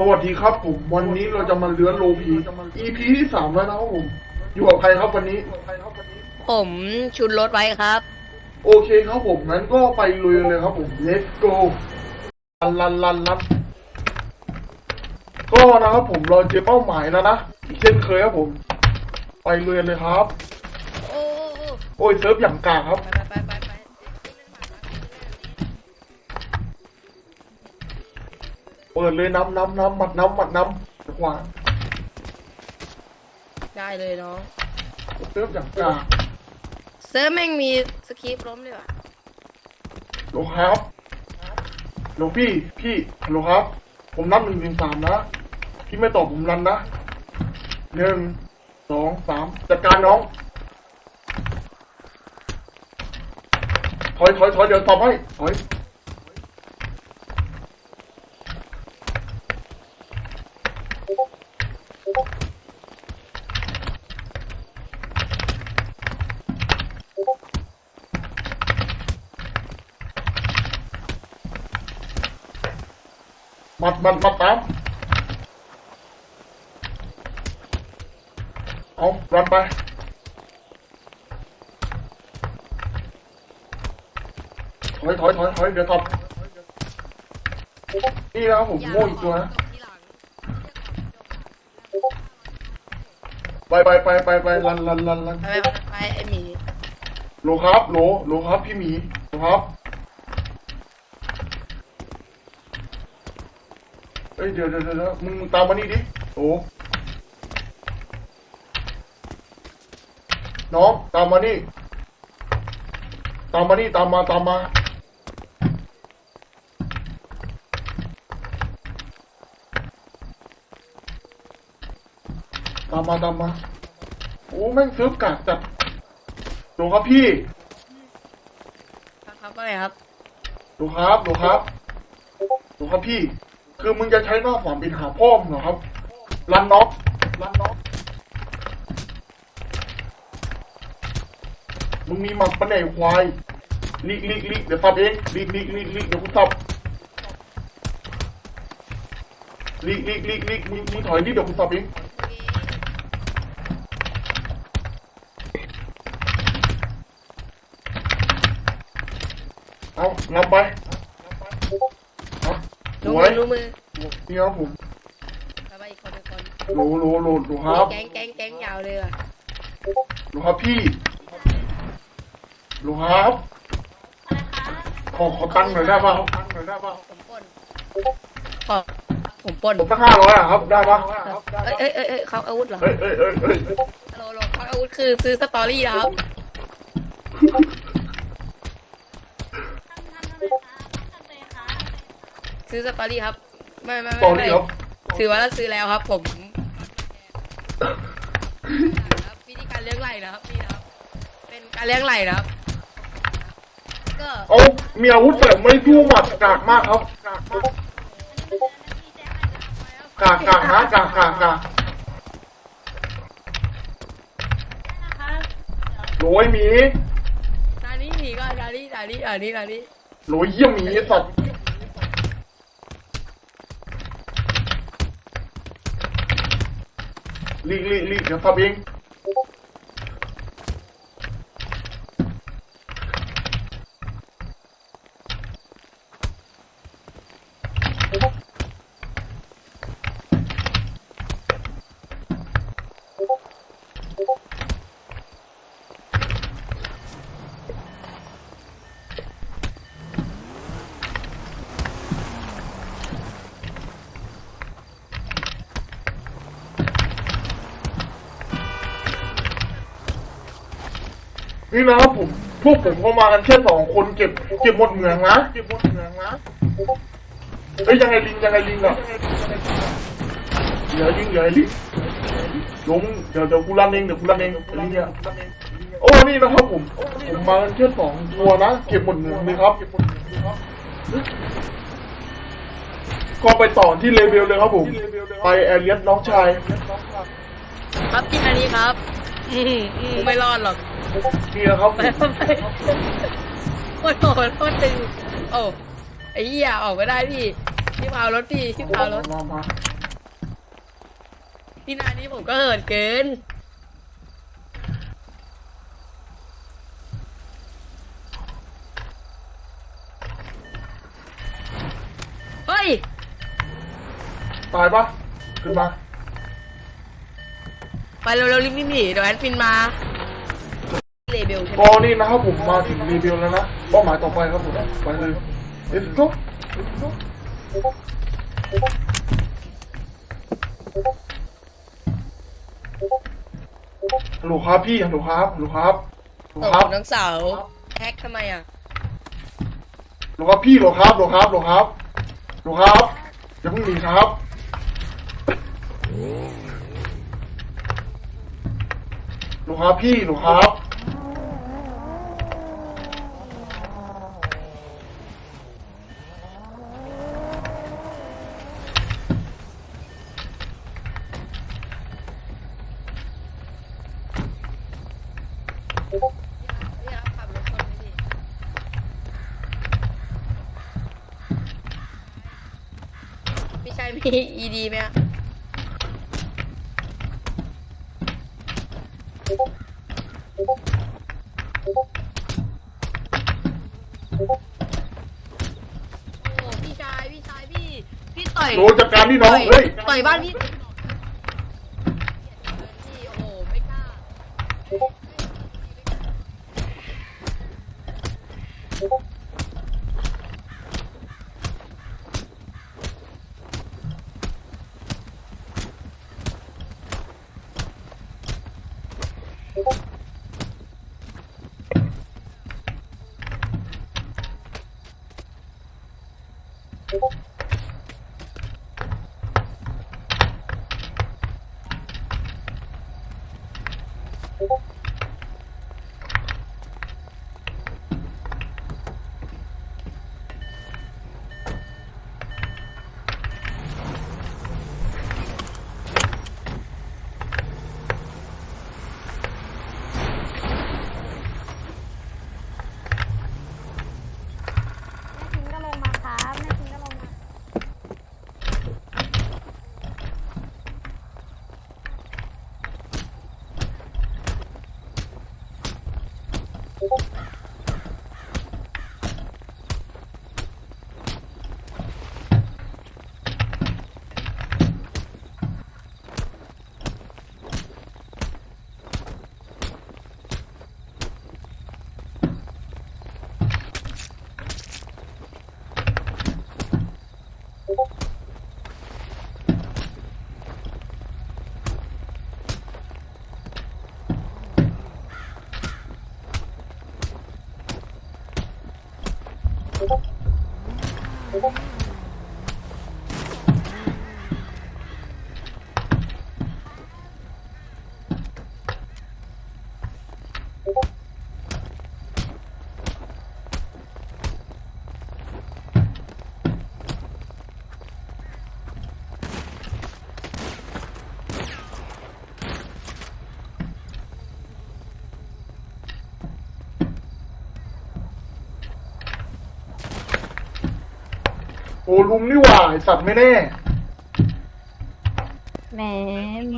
สวัสดีครับผมวันนี้เราจะมาเลื้อนโลพี EP ที่สามแล้วนะครับผมอยู่กับใครครับวันนี้ ผมชุนรถไว้ครับ โอเคครับผมงั้นก็ไปลุยเลยครับผม let's go ลันลันลันลันก็นะครับผมเราเจอเป้าหมายแล้วนะอีกเช่นเคยครับผม ไปลุยกันเลยครับโอ้โอ้ยเซิร์ฟอย่างกากครับ ปิดเลยน้ำน้ำน้ำหมัดน้ำหมัดน้ำจังหวะได้เลยน้องเซิร์ฟอย่างกากเซิร์ฟแม่งมีสคริปต์ล้มเลยว่ะโหลครับโหลพี่พี่ฮัลโหลครับ ผมนับหนึ่งถึงสามนะพี่ไม่ตอบผมรันนะหนึ่งสองสามจัดการน้องถอยถอยถอยเดี๋ยวตอบให้ถอย มัดมัดมัดตามเอารันไปถอยถอยถอยถอยเดี๋ยวตอบนี่นะครับผมโม่อีกตัวนะไปไปไปไปไปรันรันรันรันไปไปไปไอหมีโหลครับโหลโหลครับพี่หมีโหลครับ เอ้ยเดี๋ยวเดี๋ยวเดี๋ยวเดี๋ยวมึงตามมานี่ดิโหลน้องตามมานี่ ตามมานี่ตามมาตามมาตามมาตามมา โอ้แม่งซื้อกากจัดดูครับพี่ครับครับก็เลยครับดูครับดูครับดูครับพี่ คือมึงจะใช้หน้าฝันเป็นหาพ่อมึงเหรอครับ รันน็อกรันน็อกมึงมีหมักปะเนี่ยไอ้ควายลีกลีกลีกเดี๋ยวซับเองลีกลีกลีกลีกเดี๋ยวกูซับลีกลีกลีกลีกมึงมึงถอยนิดเดี๋ยวกูซับเองเอานำไป รู้วมืยอรู้มือนี่ครับผมไปไปอีกคนอีกคนโหลโหลโหลโหลครับแก๊งแก๊งแก๊งยาวเลยว่ะโหลครับพี่โหลครับขอขอตังค์หน่อยได้ป่ะครับตังค์หน่อยได้ป่ะผมปล้นขอผมปล้นผมตั้งห้าร้อยอะครับได้ป่ะเอ้ยเอ้ยเอ้ยเอ้ยเขาอาวุธเหรอเอ้ยเอ้ยเอ้ยเอ้ยฮัลโหลฮัลโหลเขาอาวุธคือซื้อสตอรี่นะครับ ซื้อสตอรี่ครับ ไม่ไม่ตอไม่รี่ไม่ครับซื้อมาแล้วซื้อแล้วครับ ผมครับวิธีการเลี้ยงไหลนะครับนี่นะครับ เป็นการเลี้ยงไหลนะครับก็เอามีอาวุธแต่ไม่สู้หมัดกากมากครับกากมากกากกากนะกากกากกากโหลไอ้หมีดานี้หนีก่อนดานี้ดานี้ดานี้ดานี้โหลเยี่ยมหมีไอ้สัตว์ ลีกลีกลีก นี่นะครับผมพวกผมเข้ามากันแค่สองคนเก็บเก็บหมดเหมืองนะเก็บหมดเหมืองนะเฮ้ยยังไงลิงยังไงลิงอะเดี๋ยวลิงเดี๋ยวไอ้ลิงลงเดี๋ยวเดี๋ยวกูรันเองเดี๋ยวกูรันเองไอ้ลิงเนี่ยโอ้นี่นะครับผมผมมากันแค่สองตัวนะเก็บหมดเหมืองเลยครับก็ไปต่อที่เลเวลเลยครับผมไปแอเรียสน้องชายครับที่อันนี้ครับอืมอืมไม่รอดหรอก นี่นะครับไปไปโคตรโหดโคตรตึงโอ้ไอ้เหี้ยออกไม่ได้พี่พี่พารถพี่พี่พารถพี่นานี่ผมก็เหินเกินเฮ้ยตายปะขึ้นมาไปเร็วๆรีบๆหนีเดี๋ยวแอดฟินมา เลเบลใช่ไหมก็นี่นะครับผมมาถึงรีวิวแล้วนะเป้าหมายต่อไปครับผมไปเลย let's go let's go ฮัลโหลครับพี่ฮัลโหลครับฮัลโหลครับฮัลโหลตกครับน้องสาวแฮกทำไมอะฮัลโหลครับพี่ฮัลโหลครับฮัลโหลครับฮัลโหลครับฮัลโหลครับอย่าเพิ่งหนีครับฮัลโหลครับพี่ฮัลโหลครับ พี่ครับขับรถชนไปดิ พี่ชายมีอีดีไหมอะโอ้พี่ชายพี่ชายพี่ พี่ต่อยโดนจัดการพี่น้องต่อยเฮ้ย ต่อยบ้านพี่พี่โอ้โหไม่กล้า Thank you. Thank you. 고맙습니다. โอ้ลุมนี่หว่าไอสัตว์ไม่แน่ แหมแหม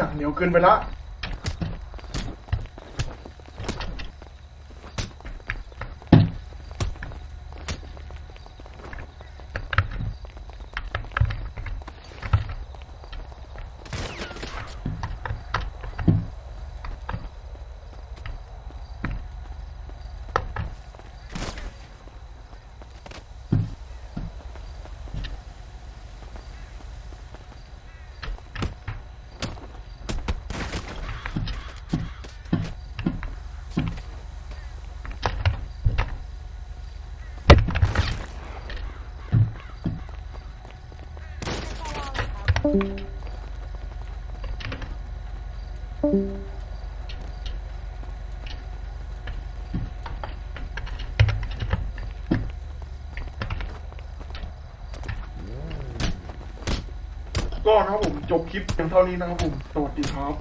หนักเหนียวเกินไปละ ก็นะครับผมจบคลิปเพียงเท่านี้นะครับผม สวัสดีครับ